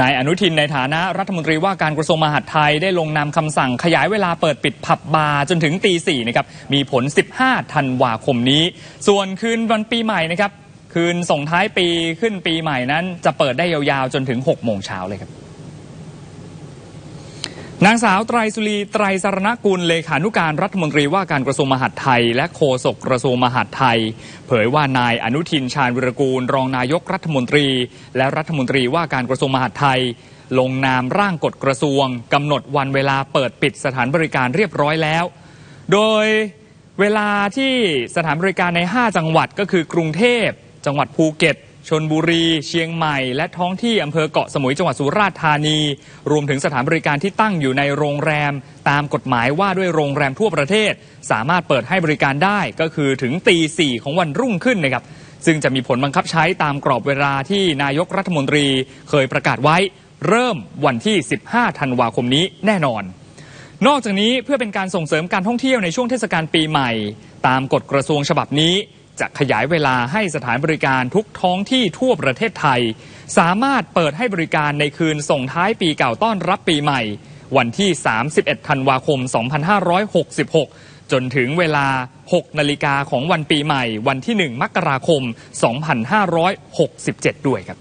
นายอนุทินในฐานะรัฐมนตรีว่าการกระทรวงมหาดไทยได้ลงนามคำสั่งขยายเวลาเปิดปิดผับบาร์จนถึงตีสี่นะครับมีผล 15 ธันวาคมนี้ ส่วนคืนวันปีใหม่นะครับคืนส่งท้ายปีขึ้นปีใหม่นั้น จะเปิดได้ยาวๆจนถึง 6 โมงเช้าเลยครับ นางสาวไตรสุรีไตรสรณกุลเลขานุการรัฐมนตรีว่าการกระทรวงมหาดไทย และโฆษกกระทรวงมหาดไทย เผยว่านายอนุทินชาญวิรกูล รองนายกรัฐมนตรี และรัฐมนตรีว่าการกระทรวงมหาดไทย ลงนามร่างกฎกระทรวงกำหนดวันเวลาเปิดปิดสถานบริการเรียบร้อยแล้ว โดยเวลาที่สถานบริการใน 5 จังหวัดก็คือกรุงเทพ จังหวัดภูเก็ต ชนบุรี เชียงใหม่ และท้องที่อำเภอเกาะสมุยจังหวัดสุราษฎร์ธานี รวมถึงสถานบริการที่ตั้งอยู่ในโรงแรม ตามกฎหมายว่าด้วยโรงแรมทั่วประเทศ สามารถเปิดให้บริการได้ก็คือถึงตีสี่ของวันรุ่งขึ้นนะครับซึ่งจะมีผลบังคับใช้ตามกรอบเวลาที่นายกรัฐมนตรีเคยประกาศไว้ เริ่มวันที่ 15 ธันวาคมนี้แน่นอน นอกจากนี้เพื่อเป็นการส่งเสริมการท่องเที่ยวในช่วงเทศกาลปีใหม่ ตามกฎกระทรวงฉบับนี้ จะขยายเวลาให้สถานบริการทุกท้องที่ทั่วประเทศไทย สามารถเปิดให้บริการในคืนส่งท้ายปีเก่าต้อนรับปีใหม่ วันที่ 31 ธันวาคม 2566 จนถึงเวลา 6 นาฬิกาของวันปีใหม่ วันที่ 1 มกราคม 2567 ด้วยครับ